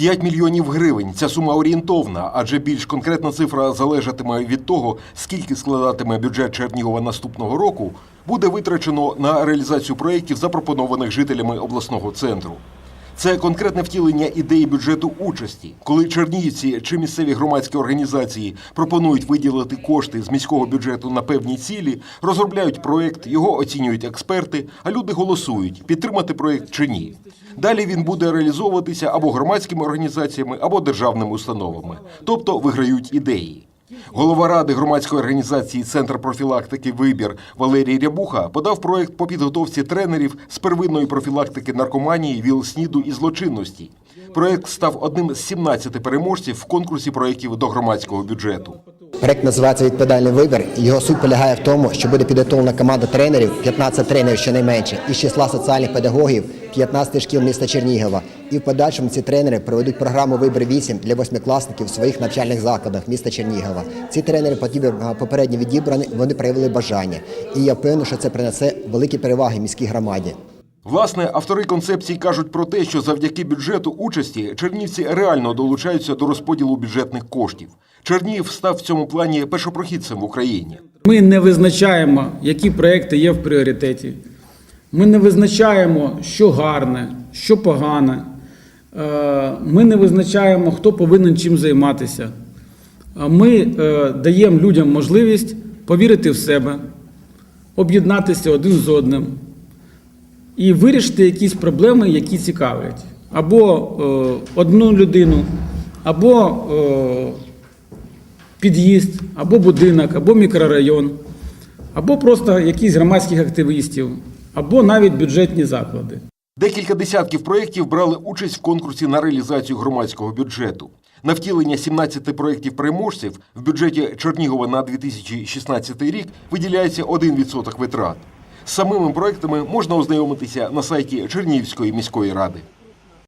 5 мільйонів гривень. Ця сума орієнтовна, адже більш конкретна цифра залежатиме від того, скільки складатиме бюджет Чернігова наступного року, буде витрачено на реалізацію проєктів, запропонованих жителями обласного центру. Це конкретне втілення ідеї бюджету участі, коли чернігівці чи місцеві громадські організації пропонують виділити кошти з міського бюджету на певні цілі, розробляють проєкт, його оцінюють експерти, а люди голосують, підтримати проєкт чи ні. Далі він буде реалізовуватися або громадськими організаціями, або державними установами, тобто виграють ідеї. Голова ради громадської організації Центр профілактики Вибір Валерій Рябуха подав проект по підготовці тренерів з первинної профілактики наркоманії, ВІЛ-СНІДу і злочинності. Проект став одним з 17 переможців в конкурсі проєктів до громадського бюджету. Проект називається Відповідальний вибір. Його суть полягає в тому, що буде підготовлена команда тренерів, 15 тренерів щонайменше, із числа соціальних педагогів 15 шкіл міста Чернігова. І в подальшому ці тренери проведуть програму Вибір 8 для восьмикласників в своїх навчальних закладах міста Чернігова. Ці тренери попередньо відібрані, вони проявили бажання. І я впевнений, що це принесе великі переваги міській громаді. Власне, автори концепції кажуть про те, що завдяки бюджету участі чернівці реально долучаються до розподілу бюджетних коштів. Чернігів став в цьому плані першопрохідцем в Україні. Ми не визначаємо, які проекти є в пріоритеті. Ми не визначаємо, що гарне, що погане. Е, Ми не визначаємо, хто повинен чим займатися. Ми е, даємо людям можливість повірити в себе, об'єднатися один з одним і вирішити якісь проблеми, які цікавлять. Або е, одну людину, або е, під'їзд, або будинок, або мікрорайон, або просто якісь громадських активістів, або навіть бюджетні заклади. Декілька десятків проєктів брали участь в конкурсі на реалізацію громадського бюджету. На втілення 17 проєктів переможців в бюджеті Чернігова на 2016 рік виділяється 1% витрат. Самими проектами можна ознайомитися на сайті Чернігівської міської ради.